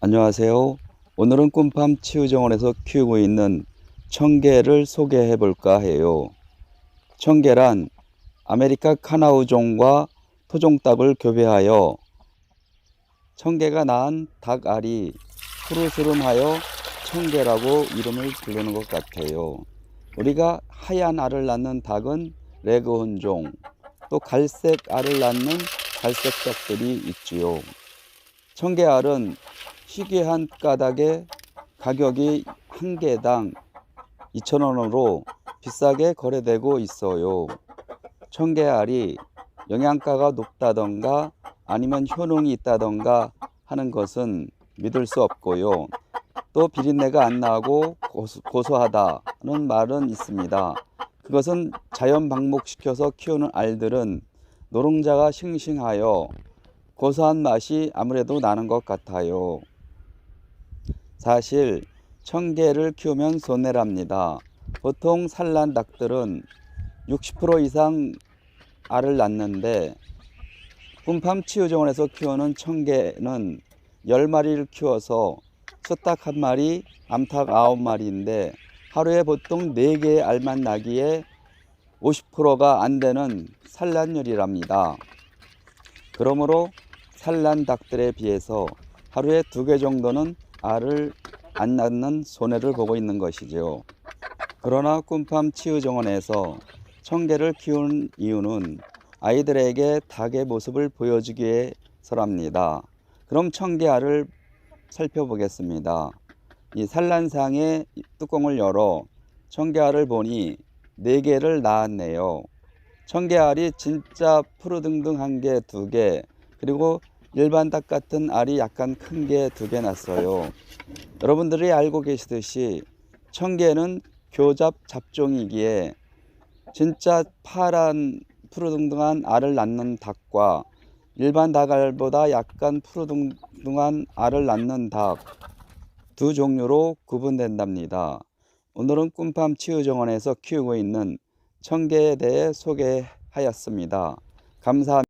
안녕하세요. 오늘은 꿈팜 치유정원에서 키우고 있는 청개를 소개해 볼까 해요. 청개란 아메리카 카나우종과 토종닭을 교배하여 청개가 낳은 닭알이 푸르스름하여 청개라고 이름을 부르는 것 같아요. 우리가 하얀 알을 낳는 닭은 레그혼종, 또 갈색 알을 낳는 갈색 닭들이 있지요. 청개알은 희귀한 까닭에 가격이 한 개당 2,000원으로 비싸게 거래되고 있어요. 청개알이 영양가가 높다던가 아니면 효능이 있다던가 하는 것은 믿을 수 없고요. 또 비린내가 안 나고 고소, 고소하다는 말은 있습니다. 그것은 자연 방목시켜서 키우는 알들은 노동자가 싱싱하여 고소한 맛이 아무래도 나는 것 같아요. 사실 청개를 키우면 손해랍니다. 보통 산란 닭들은 60% 이상 알을 낳는데 꿈팜 치유정원에서 키우는 청개는 10마리를 키워서 수탉 한 마리, 암탉 9마리인데 하루에 보통 4개의 알만 나기에 50%가 안 되는 산란율이랍니다. 그러므로 산란 닭들에 비해서 하루에 두 개 정도는 알을 안 낳는 손해를 보고 있는 것이지요. 그러나 꿈팜 치유정원에서 청개를 키우는 이유는 아이들에게 닭의 모습을 보여주기 위해서랍니다. 그럼 청개알을 살펴보겠습니다. 이 산란상의 뚜껑을 열어 청개알을 보니 네 개를 낳았네요. 청개알이 진짜 푸르등등한 게두 개, 그리고 일반 닭 같은 알이 약간 큰 게 두 개 났어요. 여러분들이 알고 계시듯이 청개는 교잡 잡종이기에 진짜 파란 푸르등등한 알을 낳는 닭과 일반 닭알보다 약간 푸르등등한 알을 낳는 닭 두 종류로 구분된답니다. 오늘은 꿈팜 치유정원에서 키우고 있는 청개에 대해 소개하였습니다. 감사합니다.